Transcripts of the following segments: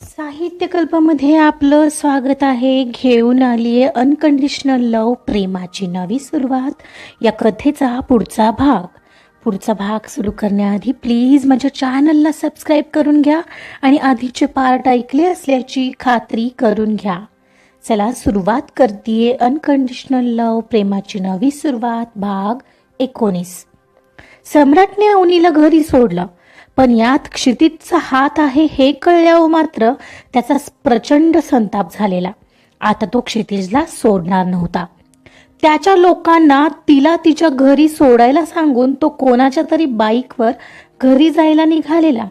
साहित्यकल्पामध्ये आपलं स्वागत आहे. घेऊन आली आहे अनकंडिशनल लव प्रेमाची नवी सुरुवात. या कथेचा पुढचा भाग. पुढचा भाग सुरू करण्याआधी प्लीज माझ्या चॅनलला सबस्क्राईब करून घ्या आणि आधीचे पार्ट ऐकले असल्याची खात्री करून घ्या. चला सुरुवात करते अनकंडिशनल लव प्रेमाची नवी सुरुवात. भाग एकोणीस. सम्राटने अवनीला घरी सोडलं. पण यात क्षितिजचा हात आहे हे कळल्यावर मात्र त्याचा प्रचंड संताप झालेला. आता तो क्षितिजला सोडणार नव्हता. त्याच्या लोकांना तिला तिच्या घरी सोडायला सांगून तो कोणाच्या तरी बाईकवर घरी जायला निघालेला.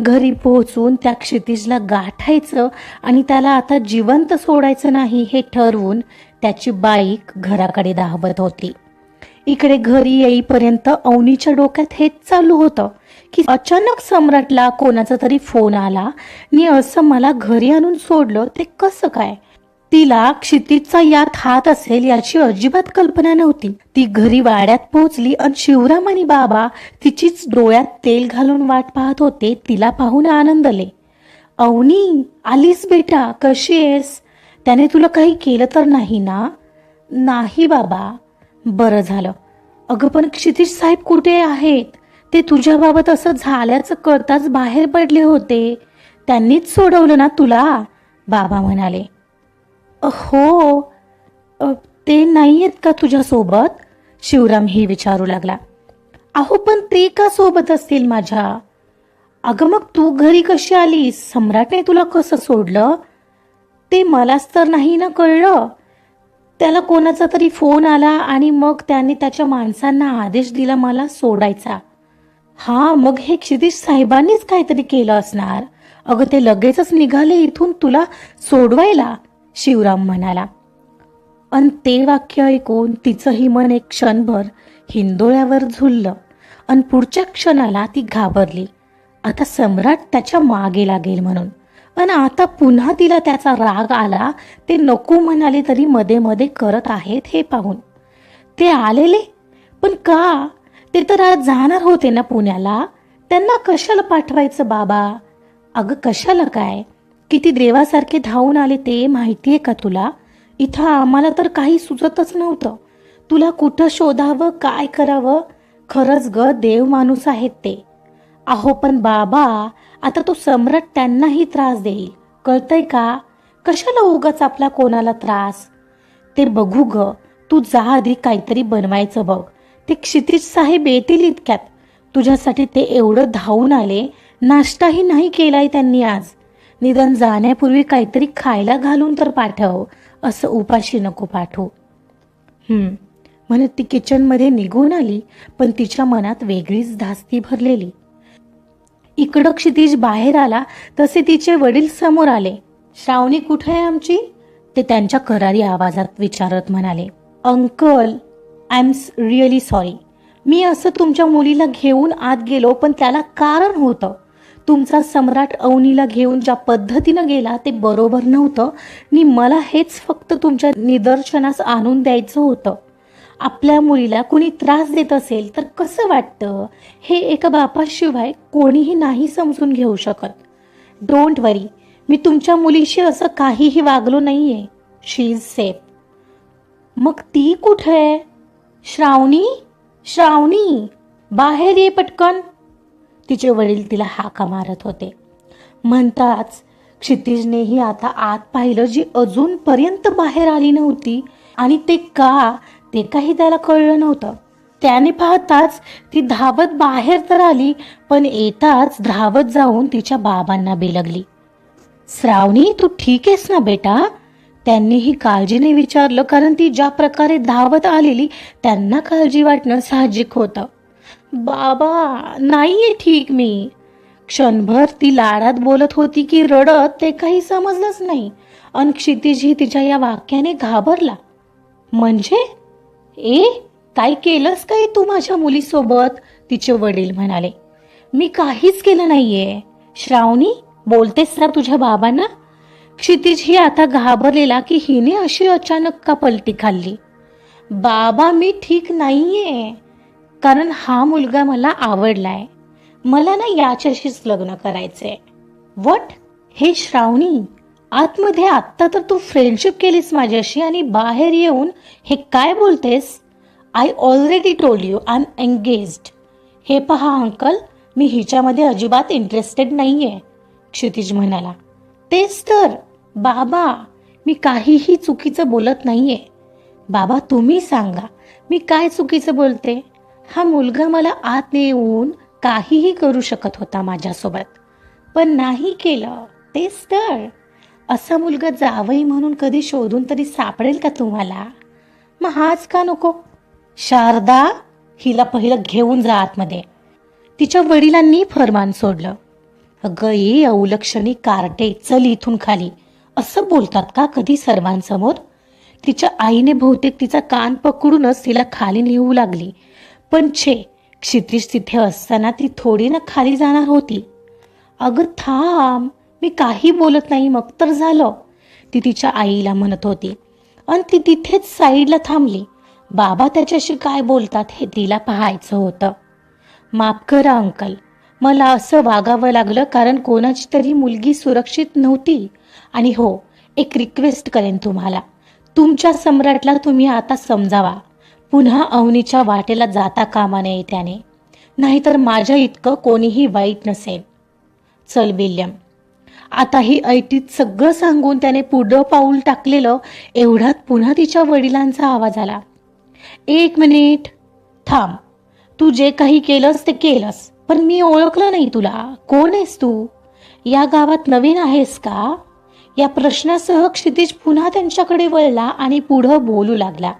घरी पोहोचून त्या क्षितिजला गाठायचं आणि त्याला आता जिवंत सोडायचं नाही हे ठरवून त्याची बाईक घराकडे धावत होती. इकडे घरी येईपर्यंत अवनीच्या डोक्यात हेच चालू होतं. की अचानक सम्राटला कोणाचा तरी फोन आला. आणि असं मला घरी आणून सोडलं ते कसं काय? तिला क्षितिजचा यात हात असेल याची अजिबात कल्पना नव्हती. ती घरी वाड्यात पोहोचली आणि शिवराम आणि बाबा तिचीच डोळ्यात तेल घालून वाट पाहत होते तिला पाहून आनंदले. अवनी आलीस बेटा? कशी आहेस? त्याने तुला काही केलं तर नाही ना? नाही बाबा. बरं झालं. अगं पण क्षितिज साहेब कुठे आहेत? ते तुझ्याबाबत असं झाल्याचं करताच बाहेर पडले होते. त्यांनीच सोडवलं ना तुला? बाबा म्हणाले. हो ते नाही आहेत का तुझ्यासोबत? शिवराम ही विचारू लागला. अहो पण ते का सोबत असतील माझ्या? अगं मग तू घरी कशी आलीस? सम्राटने तुला कसं सोडलं? ते मलाच तर नाही ना कळलं. त्याला कोणाचा तरी फोन आला आणि मग त्याने त्याच्या माणसांना आदेश दिला मला सोडायचा. हा मग हे क्षितिज साहेबांनीच काहीतरी केलं असणार? अगं ते लगेचच निघाले इथून तुला सोडवायला शिवराम म्हणाला. अन ते वाक्य ऐकून तिचंही मन एक क्षणभर हिंदोळ्यावर झुललं. अन पुढच्या क्षणाला ती घाबरली. आता सम्राट त्याच्यामागे लागेल म्हणून. पण आता पुन्हा तिला त्याचा राग आला ते नको म्हणाले तरी मध्ये मध्ये करत आहेत हे पाहून. ते आलेले? पण का? ते तर आज जाणार होते ना पुण्याला? त्यांना कशाला पाठवायचं बाबा? अगं कशाला काय? किती देवासारखे धावून आले ते माहिती आहे का तुला? इथं आम्हाला तर काही सुचतच नव्हतं. तुला कुठं शोधावं काय करावं? खरंच ग देव माणूस आहेत ते. अहो पण बाबा आता तो सम्राट त्यांनाही त्रास देईल. कळतंय का? कशाला उगाच आपला कोणाला त्रास? ते बघू ग. तू जा आधी काहीतरी बनवायचं बघ. ते क्षितिज साहेब येतील इतक्यात. तुझ्यासाठी ते एवढं धावून आले. नाश्ताही नाही केलाय त्यांनी आज. निदान जाण्यापूर्वी काहीतरी खायला घालून तर पाठव असं उपाशी नको पाठवू. म्हणत ती किचनमध्ये निघून आली पण तिच्या मनात वेगळीच धास्ती भरलेली. इकडं क्षितिज बाहेर आला तसे तिचे वडील समोर आले. श्रावणी कुठे आहे आमची? ते त्यांच्या करारी आवाजात विचारत म्हणाले. Uncle I am really sorry मी असं तुमच्या मुलीला घेऊन आत गेलो पण त्याला कारण होतं. तुमचा सम्राट अवनीला घेऊन ज्या पद्धतीनं गेला ते बरोबर नव्हतं. आणि मला हेच फक्त तुमच्या निदर्शनास आणून द्यायचं होतं. आपल्या मुलीला कुणी त्रास देत असेल तर कसं वाटतं? हे एका बापाशिवाय कोणीही नाही समजून घेऊ शकत. डोंट वरी मी तुमच्या मुलीशी असं काहीही वागलो नाहीये. शी इज सेफ मग ती कुठे? आहे श्रावणी श्रावणी बाहेर ये पटकन. तिचे वडील तिला हाका मारत होते. म्हणताच क्षितिजनेही आता आत पाहिलं जी अजूनपर्यंत बाहेर आली नव्हती आणि ते का ते काही त्याला कळलं नव्हतं. त्याने पाहताच ती धावत बाहेर तर आली पण येताच धावत जाऊन तिच्या बाबांना बिलगली. श्रावणी तू ठीक आहेस ना बेटा? त्यांनीही काळजीने विचारलं कारण ती ज्या प्रकारे धावत आलेली त्यांना काळजी वाटणं साहजिक होतं. बाबा नाहीये ठीक मी. क्षणभर ती लाडात बोलत होती की रडत ते काही समजलंच नाही. अन क्षितिजही तिच्या या वाक्याने घाबरला. म्हणजे? ए काय केलंस काय तू माझ्या मुलीसोबत? तिचे वडील म्हणाले. मी काहीच केलं नाहीये. श्रावणी बोलतेस ना तुझ्या बाबांना? क्षितिज ही आता घाबरलेला की हिने अशी अचानक का पलटी खाल्ली? बाबा मी ठीक नाहीये. कारण हा मुलगा मला आवडलाय. मला ना याच्याशीच लग्न करायचंय. वट हे श्रावणी आतमध्ये आत्ता तर तू फ्रेंडशिप केलीस माझ्याशी आणि बाहेर येऊन हे काय बोलतेस? I already told you I am engaged हे पहा अंकल मी हिच्यामध्ये अजिबात इंटरेस्टेड नाही आहे क्षितिज म्हणाला. तेच तर. बाबा मी काहीही चुकीचं बोलत नाहीये. बाबा तुम्ही सांगा मी काय चुकीचं बोलते? हा मुलगा मला आत येऊन काहीही करू शकत होता माझ्यासोबत. पण नाही केलं. तेच तर. असा मुलगा जावई म्हणून कधी शोधून तरी सापडेल का तुम्हाला? मग हाच का नको? शारदा हिला पहिलं घेऊन जा आतमध्ये. तिच्या वडिलांनी फरमान सोडलं. अगं ये अवलक्षणी कार्टे चल इथून खाली. असं बोलतात का कधी सर्वांसमोर? तिच्या आईने बहुतेक तिचा कान पकडूनच तिला खाली नेऊ लागली. पण छे क्षितिश तिथे असताना ती थोडी ना खाली जाणार होती. अगं थांब मी काही बोलत नाही मग तर झालं. ती तिच्या आईला म्हणत होती. आणि ती तिथेच साईडला थांबली. बाबा त्याच्याशी काय बोलतात हे तिला पाहायचं होतं. माफ करा अंकल. मला असं वागावं लागलं कारण कोणाची तरी मुलगी सुरक्षित नव्हती. आणि हो एक रिक्वेस्ट करेन तुम्हाला. तुमच्या सम्राटला तुम्ही आता समजावा. पुन्हा अवनीच्या वाटेला जाता कामा नये त्याने. नाहीतर माझ्या इतकं कोणीही वाईट नसेल. चल विल्यम. आता ही ऐटीत सगळं सांगून त्याने पुढं पाऊल टाकलेलं एवढ्यात पुन्हा तिच्या वडिलांचा आवाज आला. एक मिनिट. थांब. तू जे काही केलंस ते केलंस. पण मी ओळखलं नाही तुला. कोण आहेस तू? या गावात नवीन आहेस का? या प्रश्नासह क्षितिज पुन्हा त्यांच्याकडे वळला आणि पुढं बोलू लागला.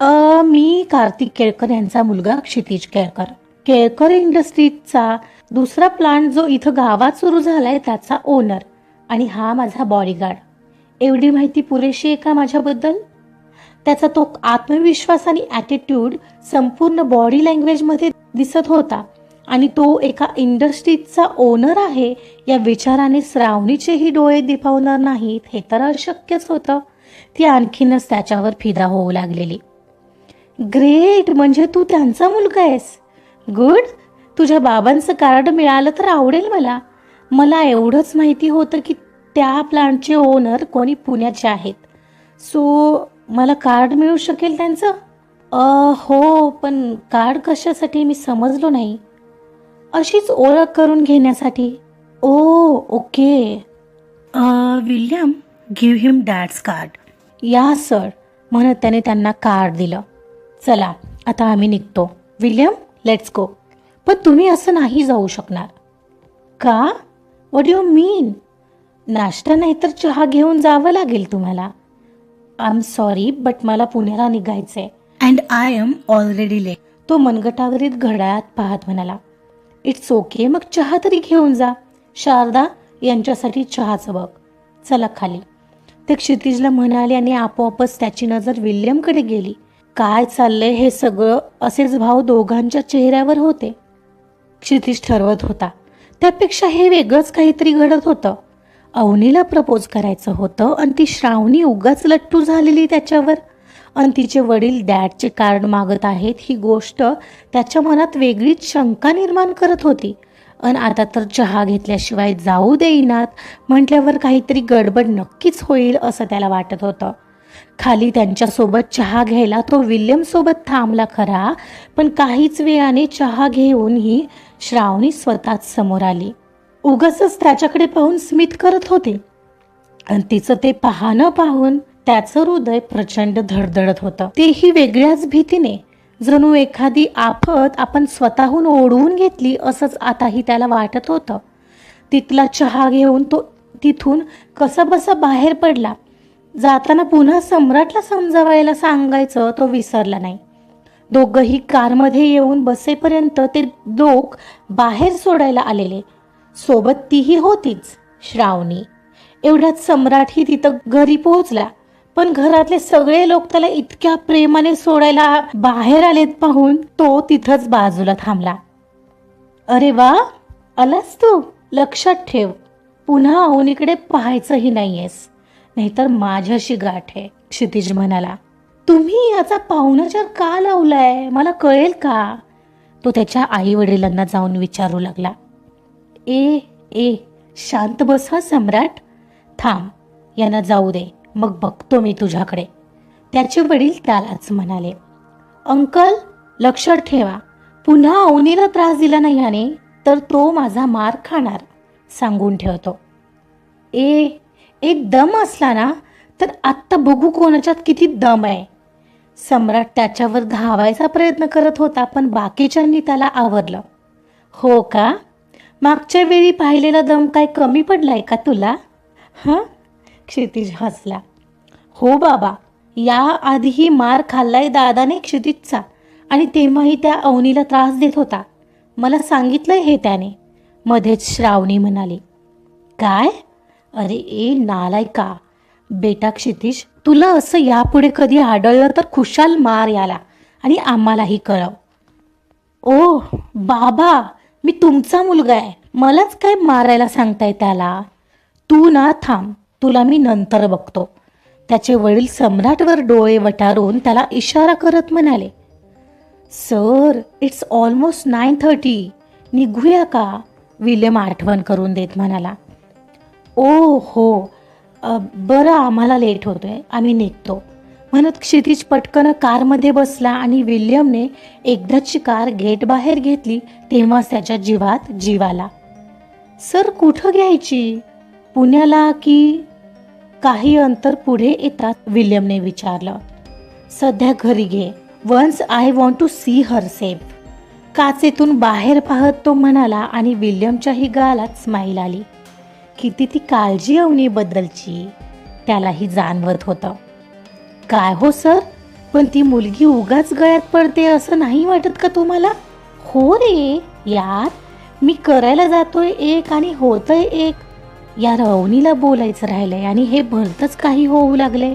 अ मी कार्तिक केळकर यांचा मुलगा क्षितिज केळकर. केळकर इंडस्ट्रीजचा दुसरा प्लांट जो इथं गावात सुरू झालाय त्याचा ओनर आणि हा माझा बॉडीगार्ड एवढी माहिती पुरेशी आहे का माझ्याबद्दल? त्याचा तो आत्मविश्वास आणि ॲटिट्यूड संपूर्ण बॉडी लँग्वेजमध्ये दिसत होता. आणि तो एका इंडस्ट्रीजचा ओनर आहे. या विचाराने श्रावणीचेही डोळे दिपावणार नाहीत हे तर अशक्यच होतं. ती आणखीनच त्याच्यावर फिदा होऊ लागलेली. ग्रेट! म्हणजे तू त्यांचा मुलगा आहेस. गुड! तुझ्या बाबांचं कार्ड मिळालं तर आवडेल मला. मला एवढंच माहिती होतं की त्या प्लांटचे ओनर कोणी पुण्याचे आहेत. सो मला कार्ड मिळू शकेल त्यांचं? हो पण कार्ड कशासाठी? मी समजलो नाही. अशीच ओळख करून घेण्यासाठी? ओ okay. William give him dad's card. या सर. म्हणत त्याने त्यांना कार्ड दिलं. चला आता आम्ही निघतो. विल्यम लेट्स गो पण तुम्ही असं नाही जाऊ शकणार. का? वॉट यू मीन नाश्ता नाही तर चहा घेऊन जावं लागेल तुम्हाला. आय एम सॉरी बट मला पुण्याला निघायचंय. And I am already late तो मनगटावरील घड्याळात पाहत म्हणाला. It's okay. मग चहा तरी घेऊन जा. शारदा यांच्यासाठी चहाचं बघ. चला खाली. ते क्षितिजला म्हणाले आणि आपोआपच त्याची नजर विल्यमकडे गेली. काय चाललंय हे सगळं? असेच भाव दोघांच्या चेहऱ्यावर होते. क्षितिज ठरवत होता. त्यापेक्षा हे वेगळंच काहीतरी घडत होतं. अवनीला प्रपोज करायचं होतं आणि ती श्रावणी उगाच लट्टू झालेली त्याच्यावर. आणि तिचे वडील डॅडचे कार्ड मागत आहेत. ही गोष्ट त्याच्या मनात वेगळीच शंका निर्माण करत होती. आणि आता तर चहा घेतल्याशिवाय जाऊ देईनात. म्हटल्यावर काहीतरी गडबड नक्कीच होईल असं त्याला वाटत होतं. खाली त्यांच्यासोबत चहा घ्यायला तो विल्यमसोबत थांबला खरा पण काहीच वेळाने चहा घेऊन ही श्रावणी स्वतःच समोर आली. उगाच त्याच्याकडे पाहून स्मित करत होते. आणि तिचं ते पाहणं पाहून त्याचं हृदय प्रचंड धडधडत होतं. तेही वेगळ्याच भीतीने. जणू एखादी आफत आपण स्वतःहून ओढवून घेतली असंच आताही त्याला वाटत होतं. तिथला चहा घेऊन तो तिथून कसा बाहेर पडला. जाताना पुन्हा सम्राटला समजावायला सांगायचं तो विसरला नाही. दोघंही कारमध्ये येऊन बसेपर्यंत ते लोक बाहेर सोडायला आलेले. सोबत तीही होतीच श्रावणी. एवढ्यात सम्राटही तिथं घरी पोहोचला. पण घरातले सगळे लोक त्याला इतक्या प्रेमाने सोडायला बाहेर आलेत पाहून तो तिथंच बाजूला थांबला. अरे वा आलास तू? लक्षात ठेव पुन्हा अवनीकडे पाहायचंही नाहीयेस नाहीतर माझ्याशी गाठ आहे क्षितिज म्हणाला. तुम्ही याचा पाहुणाचार का लावलाय? मला कळेल का? तो त्याच्या आई वडिलांना जाऊन विचारू लागला. ए ए शांत बस हा सम्राट. थांब यांना जाऊ दे. मग बघतो मी तुझ्याकडे. त्याचे वडील त्यालाच म्हणाले अंकल लक्षात ठेवा पुन्हा अवनीला त्रास दिला नाही याने तर तो माझा मार खाणार सांगून ठेवतो. ए एक दम असला ना तर आत्ता बघू कोणाच्यात किती दम आहे. सम्राट त्याच्यावर धावायचा प्रयत्न करत होता पण बाकीच्यांनी त्याला आवरलं. हो का? मागच्या वेळी पाहिलेला दम काय कमी पडलाय का तुला? हां? क्षितिज हसला. हो बाबा या आधीही मार खाल्लाय दादाने क्षितिजचा आणि तेव्हाही त्या अवनीला त्रास देत होता. मला सांगितलंय हे त्याने. मध्येच श्रावणी म्हणाली. काय? अरे ए नालायका बेटा क्षितिज तुला असं यापुढे कधी आढळलं तर खुशाल मार याला आणि आम्हालाही कळव. ओ बाबा मी तुमचा मुलगा आहे. मलाच काय मारायला सांगताय त्याला? तू ना थांब. तुला मी नंतर बघतो. त्याचे वडील सम्राटवर डोळे वटारून त्याला इशारा करत म्हणाले sir it's almost nine thirty निघूया का? विल्यम आठवण करून देत म्हणाला. ओ हो. बरं आम्हाला लेट होतोय. आम्ही निघतो. म्हणत क्षितिज पटकन कारमध्ये बसला आणि विल्यमने एकदाची कार गेट बाहेर घेतली तेव्हाच त्याच्या जीवात जीव आला. सर कुठं घ्यायची? पुण्याला की काही अंतर पुढे येतात विल्यमने विचारलं. सध्या घरी घे. Once I want to see her safe. काचेतून बाहेर पाहत तो म्हणाला आणि विल्यमच्याही गालात स्माईल आली. किती ती काळजी अवनीबद्दलची त्यालाही जाणवत होतं. काय हो सर? पण ती मुलगी उगाच गळ्यात पडते असं नाही वाटत का तुम्हाला? हो रे यार. मी करायला जातोय एक आणि होतंय एक. या रवणीला बोलायचं राहिलंय आणि हे भलतंच काही होऊ लागले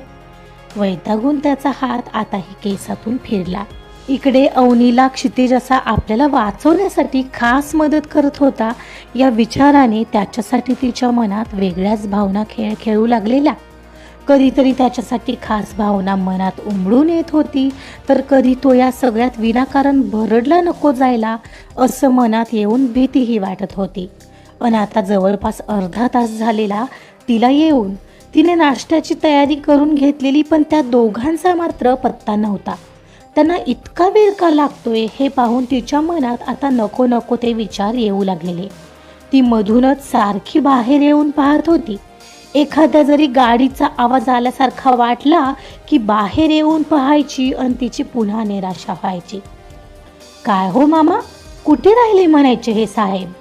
वैतागून त्याचा हात आताही केसातून फिरला. इकडे अवनीला क्षितिज असा आपल्याला वाचवण्यासाठी खास मदत करत होता. या विचाराने त्याच्यासाठी तिच्या मनात वेगळ्याच भावना खेळ खेळू लागलेल्या. कधीतरी त्याच्यासाठी खास भावना मनात उमडून येत होती. तर कधी तो या सगळ्यात विनाकारण भरडला नको जायला असं मनात येऊन भीतीही वाटत होती. पण आता जवळपास अर्धा तास झालेला तिला येऊन तिने नाश्त्याची तयारी करून घेतलेली पण त्या दोघांचा मात्र पत्ता नव्हता. त्यांना इतका वेळ का लागतोय हे पाहून तिच्या मनात आता नको नको ते विचार येऊ लागलेले. ती मधूनच सारखी बाहेर येऊन पाहत होती. एखाद्या जरी गाडीचा आवाज आल्यासारखा वाटला की बाहेर येऊन पाहायची आणि तिची पुन्हा निराशा व्हायची. काय हो मामा? कुठे राहिले म्हणायचे हे साहेब?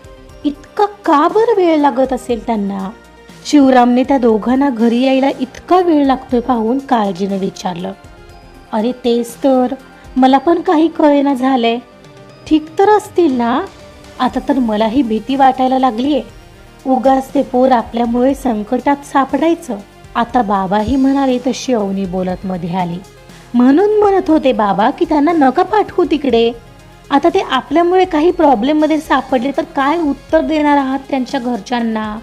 इतका का बरं वेळ लागत असेल त्यांना? शिवरामने त्या दोघांना घरी यायला इतका वेळ लागतोय पाहून काळजीने विचारलं. अरे तेच तर मला पण काही कळेना झालंय. ठीक तर असतील ना? आता तर मलाही भीती वाटायला लागलीये. उगाच ते पोर आपल्यामुळे संकटात सापडायचं. आता बाबाही म्हणाले तशी अवनी बोलत मध्ये आली. म्हणून म्हणत होते बाबा की त्यांना नका पाठवू तिकडे. आता ते आपल्यामुळे काही प्रॉब्लेममध्ये सापडले तर काय उत्तर देणार आहात त्यांच्या घरच्यांना?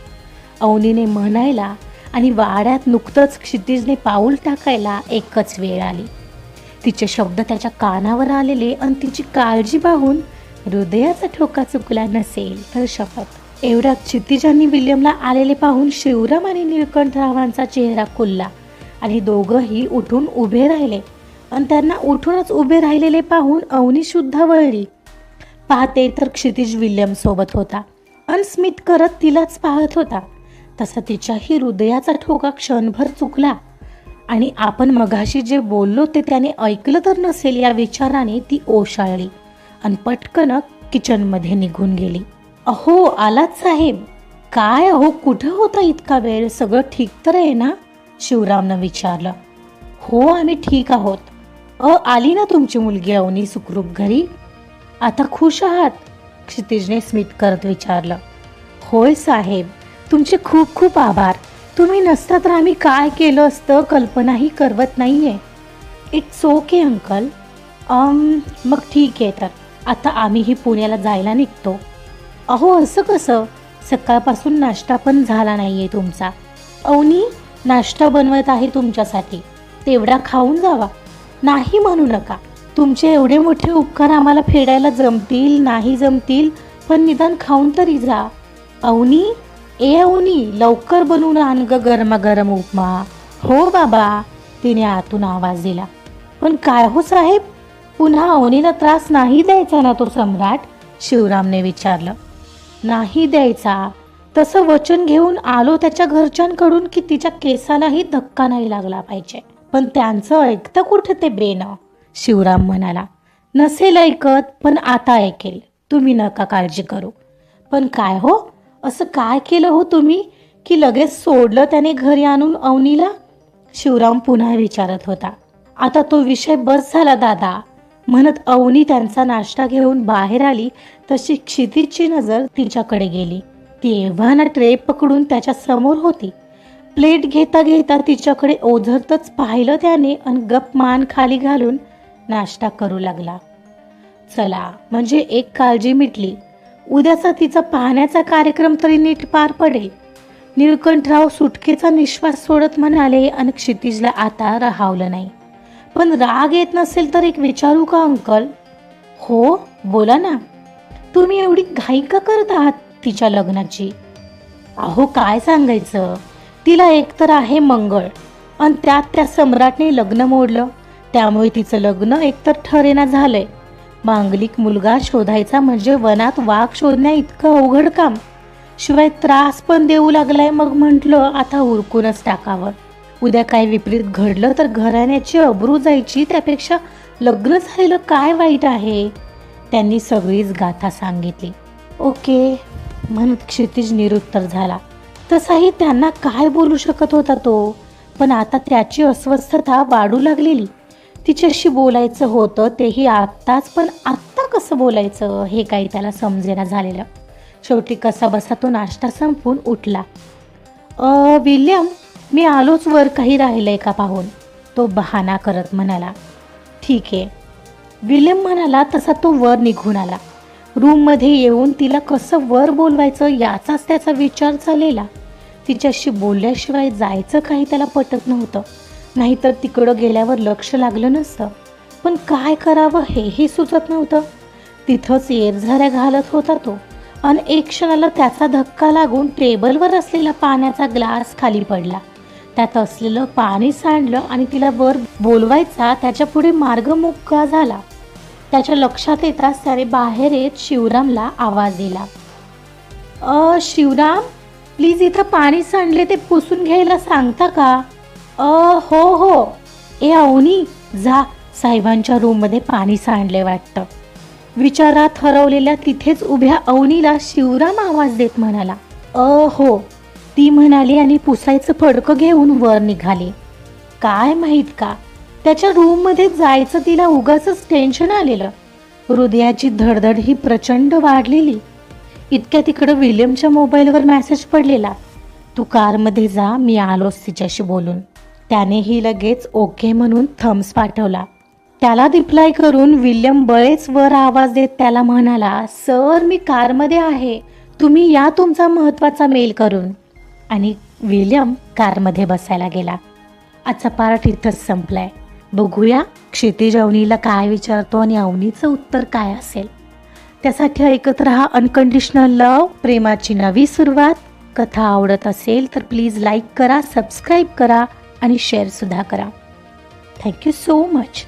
अवनीने म्हणायला आणि वाड्यात नुकतंच क्षितिजने पाऊल टाकायला एकच वेळ आली. तिचे शब्द त्याच्या कानावर आलेले आणि तिची काळजी पाहून हृदयाचा ठोका चुकला नसेल तर शपथ. एवढ्या क्षितिजांनी विल्यमला आलेले पाहून शिवराम आणि निळकंठरावांचा चेहरा खुलला आणि दोघंही उठून उभे राहिले. आणि त्यांना उठूनच उभे राहिलेले पाहून अवनीसुद्धा वळली. पाहते तर क्षितिज विल्यम सोबत होता अनस्मित स्मित करत तिलाच पाहत होता. तसा तिच्याही हृदयाचा ठोका क्षणभर चुकला. आणि आपण मगाशी जे बोललो ते त्याने ऐकलं तर नसेल या विचाराने ती ओशाळली आणि पटकन किचनमध्ये निघून गेली. अहो आलात साहेब. काय अहो कुठं होता इतका वेळ? सगळं ठीक तर आहे ना? शिवरामनं विचारलं. हो आम्ही ठीक आहोत. अ आली ना तुमची मुलगी अवनी सुखरूप घरी? आता खुश आहात? क्षितिजने स्मित करत विचारलं. होय साहेब तुमचे खूप खूप आभार. तुम्ही नसता तर आम्ही काय केलं असतं कल्पनाही करवत नाही आहे इट्स ओके अंकल मग ठीक आहे तर. आता आम्हीही पुण्याला जायला निघतो. अहो असं कसं? सकाळपासून नाश्ता पण झाला नाही आहे तुमचा. अवनी नाश्ता बनवत आहे तुमच्यासाठी. तेवढा खाऊन जावा. नाही म्हणू नका. तुमचे एवढे मोठे उपकार आम्हाला फेडायला जमतील नाही जमतील पण निदान खाऊन तरी जा. अवनी ए अवनी लवकर बनवून आण ग गरमागरम उपमा. हो बाबा तिने आतून आवाज दिला. पण काय हो साहेब? पुन्हा अवनीला त्रास नाही द्यायचा ना तो सम्राट? शिवरामने विचारलं. नाही द्यायचा. तसं वचन घेऊन आलो त्याच्या घरच्यांकडून की तिच्या केसालाही धक्का नाही लागला पाहिजे. पण त्यांचं ऐकतं कुठं ते ब्रेन? शिवराम म्हणाला नसेल ऐकत पण आता ऐकेल. तुम्ही नका काळजी करू. पण काय हो? असं काय केलं हो तुम्ही? की लगेच सोडलं त्याने घरी आणून अवनीला? शिवराम पुन्हा विचारत होता आता तो विषय बस झाला दादा. म्हणत अवनी त्यांचा नाश्ता घेऊन बाहेर आली तशी क्षितिजची नजर तिच्याकडे गेली. ती एव्हाना ट्रे पकडून त्याच्यासमोर होती. प्लेट घेता घेता तिच्याकडे ओझरतच पाहिलं त्याने आणि गप मान खाली घालून नाश्ता करू लागला. चला म्हणजे एक काळजी मिटली. उद्याचा तिचा पाहण्याचा कार्यक्रम तरी नीट पार पडेल. निळकंठराव सुटकेचा निश्वास सोडत म्हणाले आणि क्षितिजला आता राहावलं नाही. पण राग येत नसेल तर एक विचारू का अंकल? हो बोला ना. तुम्ही एवढी घाई का करत आहात तिच्या लग्नाची? अहो काय सांगायचं? तिला एकतर आहे मंगळ. आणि त्यात त्या सम्राटने लग्न मोडलं. त्यामुळे तिचं लग्न एकतर ठरेना झालंय. मांगलिक मुलगा शोधायचा म्हणजे वनात वाघ शोधण्या इतकं अवघड काम. शिवाय त्रास पण देऊ लागलाय मग म्हटलं आता उरकूनच टाकावं. उद्या काय विपरीत घडलं तर घराण्याची अब्रू जायची त्यापेक्षा लग्न झालेलं काय वाईट आहे? त्यांनी सगळीच गाथा सांगितली. ओके म्हणत क्षितिज निरुत्तर झाला. तसाही त्यांना काय बोलू शकत होता तो? पण आता त्याची अस्वस्थता वाढू लागलेली. तिच्याशी बोलायचं होतं तेही आत्ताच पण आत्ता कसं बोलायचं हे काही त्याला समजेना झालेलं. शेवटी कसा बसा तो नाश्ता संपून उठला. अ विल्यम मी आलोच वर काही राहिलंय का पाहून? तो बहाणा करत म्हणाला. ठीक. आहे विल्यम म्हणाला तसा तो वर निघून आला. रूममध्ये येऊन तिला कसं वर बोलवायचं याचाच त्याचा विचार चालेला तिच्याशी बोलल्याशिवाय जायचं काही त्याला पटत नव्हतं. नाहीतर तिकडं गेल्यावर लक्ष लागलं नसतं. पण काय करावं हेही सुचत नव्हतं. तिथंच येरझाऱ्या घालत होता तो. आणि एक क्षणाला त्याचा धक्का लागून टेबलवर असलेला पाण्याचा ग्लास खाली पडला. त्यात असलेलं पाणी सांडलं आणि तिला वर बोलवायचा त्याच्या पुढे मार्ग मोकळा झाला. त्याच्या लक्षात येताच त्याने बाहेर येत शिवरामला आवाज दिला. अ शिवराम? प्लीज इथं पाणी सांडले ते पुसून घ्यायला सांगता का? अ हो हो. ए अवनी जा. साहेबांच्या रूममध्ये पाणी सांडले वाटतं. विचारात हरवलेल्या तिथेच उभ्या अवनीला शिवराम आवाज देत म्हणाला अ हो. ती म्हणाली आणि पुसायचं फडकं घेऊन वर निघाली. काय माहीत का? त्याच्या रूममध्ये जायचं तिला उगाच टेन्शन आलेलं. हृदयाची धडधड ही प्रचंड वाढलेली. इतक्या तिकडं विल्यमच्या मोबाईलवर मेसेज पडलेला. तू कारमध्ये जा मी आलोच तिच्याशी बोलून. त्यानेही लगेच ओके म्हणून थम्स पाठवला. त्याला रिप्लाय करून विल्यम बळेच वर आवाज देत त्याला म्हणाला सर मी कारमध्ये आहे. तुम्ही या तुमचा महत्त्वाचा मेल करून. आणि विल्यम कारमध्ये बसायला गेला. आजचा पार्ट इथंच संपलाय. बघूया क्षितिज अवनीला काय विचारतो आणि अवनीचं उत्तर काय असेल? त्यासाठी ऐकत रहा अनकंडिशनल लव प्रेमाची नवी सुरुवात. कथा आवडत असेल तर प्लीज लाईक करा सबस्क्राईब करा आणि शेअरसुद्धा करा. Thank you so much